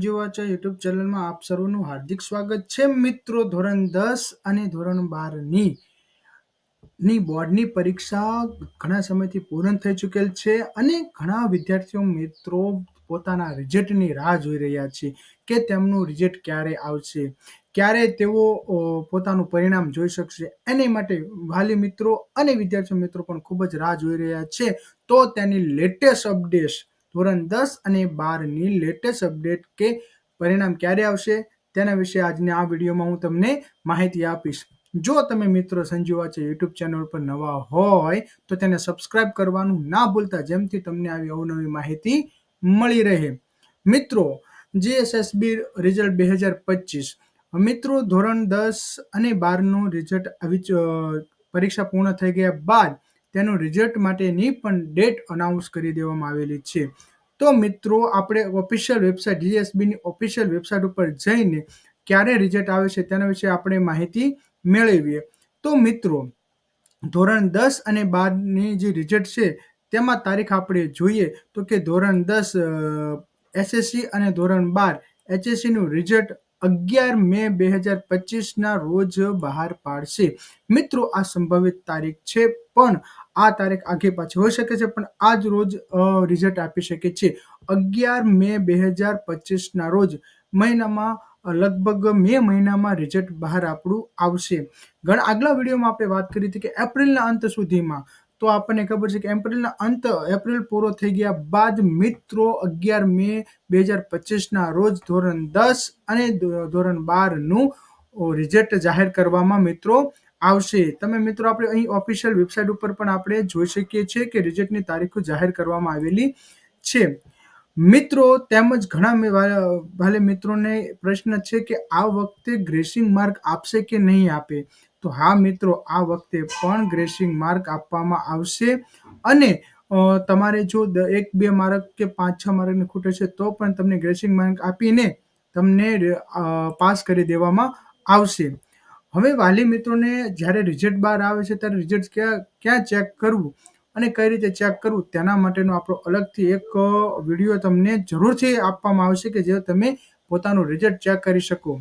સંજીવાચા YouTube ચેનલમાં આપ સર્વનું હાર્દિક સ્વાગત છે. મિત્રો, ધોરણ દસ અને ધોરણ બારની ની બોર્ડની પરીક્ષા ઘણા સમયથી પૂર્ણ થઈ ચૂકેલ છે અને ઘણા વિદ્યાર્થીઓ મિત્રો પોતાના રિઝલ્ટની રાહ જોઈ રહ્યા છે કે તેમનું રિઝલ્ટ ક્યારે આવશે, ક્યારે તેઓ પોતાનું પરિણામ જોઈ શકશે. એની માટે વાલી મિત્રો અને વિદ્યાર્થી મિત્રો પણ ખૂબ જ રાહ જોઈ રહ્યા છે. તો તેની લેટેસ્ટ અપડેટ ધોરણ દસ અને બારની લેટેસ્ટ અપડેટ કે પરિણામ ક્યારે આવશે તેના વિશે આજની આ વિડીયોમાં હું તમને માહિતી આપીશ. જો તમે મિત્રો સંજીવા છે યુટ્યુબ ચેનલ પર નવા હોય તો તેને સબસ્ક્રાઇબ કરવાનું ના ભૂલતા, જેમથી તમને આવી અવનવી માહિતી મળી રહે. મિત્રો જીએસએસબી રિઝલ્ટ બે હજાર પચીસ. મિત્રો, ધોરણ દસ અને બારનું રિઝલ્ટ આવી પરીક્ષા પૂર્ણ થઈ ગયા બાદ તેનું રિઝલ્ટ માટેની પણ ડેટ અનાઉન્સ કરી દેવામાં આવેલી છે. તો મિત્રો, આપણે ઓફિશિયલ વેબસાઇટ જીએસબીની ઓફિશિયલ વેબસાઇટ ઉપર જઈને ક્યારે રિઝલ્ટ આવે છે તેના વિશે આપણે માહિતી મેળવીએ. તો મિત્રો, ધોરણ દસ અને બારની જે રિઝલ્ટ છે તેમાં તારીખ આપણે જોઈએ તો કે ધોરણ દસ એસએસસી અને ધોરણ બાર એચએસસીનું રિઝલ્ટ અગિયાર મે બે હજાર પચીસના રોજ બહાર પાડશે. મિત્રો, આ સંભવિત તારીખ છે, પણ આ તારીખ આગે પાછી હોઈ શકે છે, પણ આ જ રોજ રિઝલ્ટ આપી શકે છે. અગિયાર મે બે હજાર પચીસના રોજ મહિનામાં લગભગ મે મહિનામાં રિઝલ્ટ બહાર આપણું આવશે. ઘણા આગલા વિડીયોમાં આપણે વાત કરી હતી કે એપ્રિલના અંત સુધીમાં તો આપણને ખબર છે કે એપ્રિલના અંત, એપ્રિલ પૂરો થઈ ગયા બાદ મિત્રો અગિયાર મે બે હજાર પચીસના રોજ ધોરણ દસ અને ધોરણ બારનું રિઝલ્ટ જાહેર કરવામાં મિત્રો આવશે. તમે મિત્રો આપણે અહીં ઓફિશિયલ વેબસાઇટ ઉપર પણ આપણે જોઈ શકીએ છીએ કે રિઝલ્ટની તારીખો જાહેર કરવામાં આવેલી છે. મિત્રો તેમજ ઘણા વાલે મિત્રોને પ્રશ્ન છે કે આ વખતે ગ્રેસિંગ માર્ક આપશે કે નહીં આપે? તો હા મિત્રો, આ વખતે પણ ગ્રેસિંગ માર્ક આપવામાં આવશે. અને તમારે જો એક, બે માર્ક કે પાંચ, છ માર્કની ખૂટે છે, તો પણ તમને ગ્રેસિંગ માર્ક આપીને તમને પાસ કરી દેવામાં આવશે. હવે વાલી મિત્રોને જ્યારે રિઝલ્ટ બહાર આવે છે, ત્યારે રિઝલ્ટ ક્યાં ક્યાં ચેક કરવું અને કઈ રીતે ચેક કરવું તેના માટેનો આપણો અલગથી એક વીડિયો તમને જરૂરથી આપવામાં આવશે કે જે તમે પોતાનું રિઝલ્ટ ચેક કરી શકો.